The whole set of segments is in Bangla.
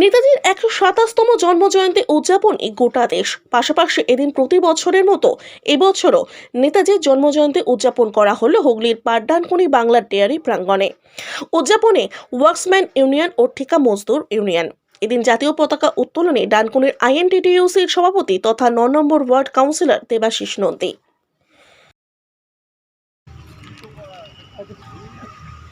নেতাজির একশো সাতাশতম জন্মজয়ন্তী উদযাপনে গোটা দেশ। পাশাপাশি এদিন প্রতি বছরের মতো এবছরও নেতাজির জন্মজয়ন্তী উদযাপন করা হলো হুগলির পাড্ডানকুনি বাংলার ডেয়ারি প্রাঙ্গণে। উদযাপনে ওয়ার্কসম্যান ইউনিয়ন ও ঠিকা মজদুর ইউনিয়ন। এদিন জাতীয় পতাকা উত্তোলনে ডানকুনির আইএনটিটিইউসির সভাপতি তথা ন নম্বর ওয়ার্ড কাউন্সিলর দেবাশিস নন্দী।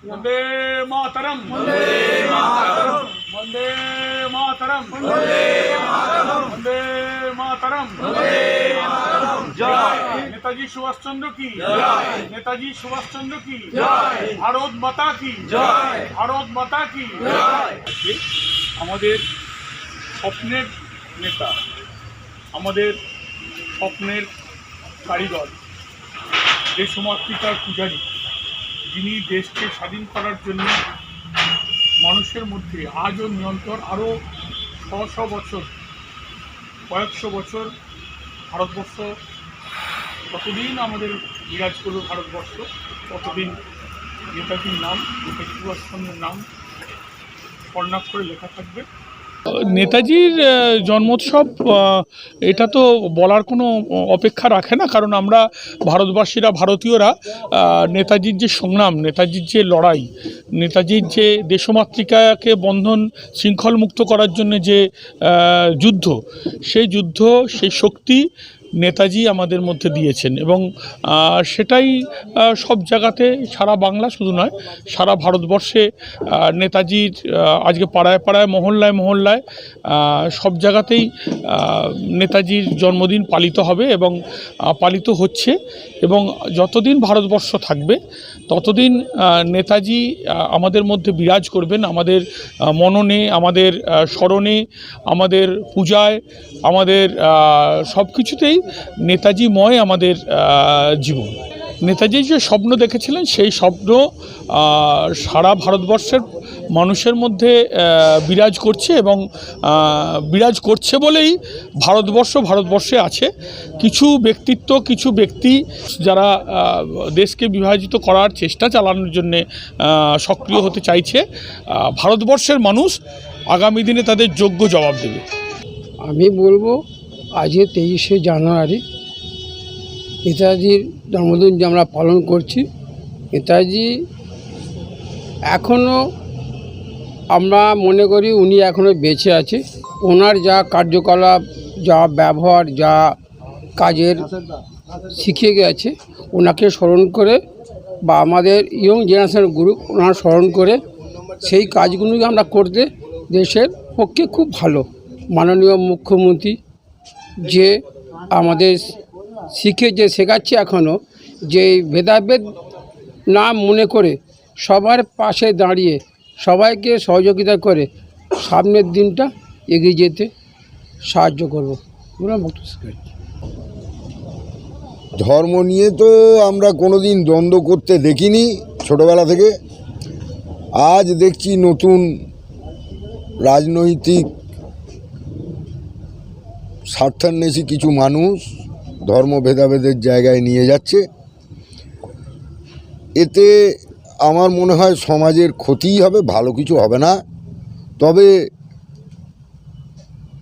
वंदे मातरम वंदे मातरम वंदे मातरम वंदे मातरम वंदे मातरम वंदे मातरम जय नेताजी सुभाष चंद्र की जय नेताजी सुभाष चंद्र की जय ভারত মাতা কি জয় ভারত মাতা কি জয় আমাদের স্বপ্নের নেতা আমাদের স্বপ্নের কারিগর দেশমাতৃকার পূজারী, যিনি দেশকে স্বাধীন করার জন্য মানুষের মধ্যে আজও নিয়ন্ত্রণ আরও ছ শ বছর, কয়েকশো বছর ভারতবর্ষ কতদিন আমাদের বিরাজ করবে ভারতবর্ষ, ততদিন নেতাজির নাম, নেতাজি সুভাষচন্দ্রের নাম স্বর্ণাক্ষরে লেখা থাকবে। নেতাজির জন্মোৎসব এটা তো বলার কোনো অপেক্ষা রাখে না, কারণ আমরা ভারতবাসীরা, ভারতীয়রা নেতাজির যে সংগ্রাম, নেতাজির যে লড়াই, নেতাজির যে দেশমাতৃকাকে বন্ধন শৃঙ্খল মুক্ত করার জন্য যে যুদ্ধ, সেই যুদ্ধ, সেই শক্তি নেতাজি আমাদের মধ্যে দিয়েছেন এবং সেটাই সব জায়গাতে সারা বাংলা শুধু নয়, সারা ভারতবর্ষে নেতাজির আজকে পাড়ায় পাড়ায়, মহল্লায় মহল্লায় সব জায়গাতেই নেতাজির জন্মদিন পালিত হবে এবং পালিত হচ্ছে এবং যতদিন ভারতবর্ষ থাকবে, ততদিন নেতাজি আমাদের মধ্যে বিরাজ করবেন, আমাদের মননে, আমাদের স্মরণে, আমাদের পূজায়, আমাদের সব কিছুতেই নেতাজিময় আমাদের জীবন। নেতাজি যে স্বপ্ন দেখেছিলেন, সেই স্বপ্ন সারা ভারতবর্ষের মানুষের মধ্যে বিরাজ করছে এবং বিরাজ করছে বলেই ভারতবর্ষ ভারতবর্ষে আছে। কিছু ব্যক্তিত্ব, কিছু ব্যক্তি যারা দেশকে বিভাজিত করার চেষ্টা চালানোর জন্যে সক্রিয় হতে চাইছে ভারতবর্ষের মানুষ আগামী দিনে তাদের যোগ্য জবাব দেবে। আমি বলব আজকে তেইশে জানুয়ারি নেতাজির জন্মদিন যে আমরা পালন করছি, নেতাজি এখনও আমরা মনে করি উনি এখনও বেঁচে আছে। ওনার যা কার্যকলাপ, যা ব্যবহার, যা কাজের শিখে গেছে, ওনাকে স্মরণ করে বা আমাদের ইয়ং জেনারেশন গ্রুপ ওনার স্মরণ করে সেই কাজগুলোকে আমরা করতে দেশের পক্ষে খুব ভালো। মাননীয় মুখ্যমন্ত্রী যে আমাদের শিখে যে শেখাচ্ছে এখনও যে ভেদাভেদ না মনে করে সবার পাশে দাঁড়িয়ে সবাইকে সহযোগিতা করে সামনের দিনটা এগিয়ে যেতে সাহায্য করব। ধর্ম নিয়ে তো আমরা কোনোদিন দ্বন্দ্ব করতে দেখিনি ছোটবেলা থেকে আজ দেখছি নতুন রাজনৈতিক স্বার্থান্বেষী কিছু মানুষ ধর্ম ভেদাভেদের জায়গায় নিয়ে যাচ্ছে। এতে আমার মনে হয় সমাজের ক্ষতিই হবে, ভালো কিছু হবে না। তবে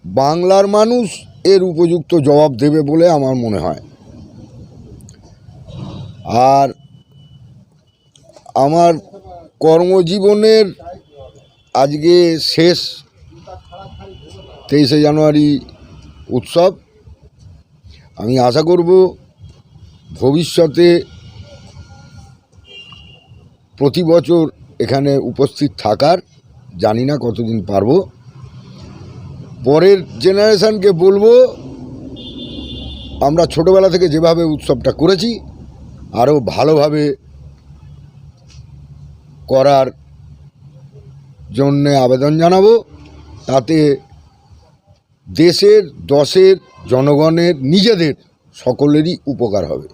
বাংলার মানুষ এর উপযুক্ত জবাব দেবে বলে আমার মনে হয়। আর আমার কর্মজীবনের আজকে শেষ, তেইশে জানুয়ারি উৎসব। আমি আশা করব ভবিষ্যতে প্রতি বছর এখানে উপস্থিত থাকার, জানি না কতদিন পারব। পরের জেনারেশানকে বলব, আমরা ছোটোবেলা থেকে যেভাবে উৎসবটা করেছি, আরও ভালোভাবে করার জন্যে আবেদন জানাব। তাতে দেশের দশের জনগণের নিজেদের সকলেরই উপকার হবে।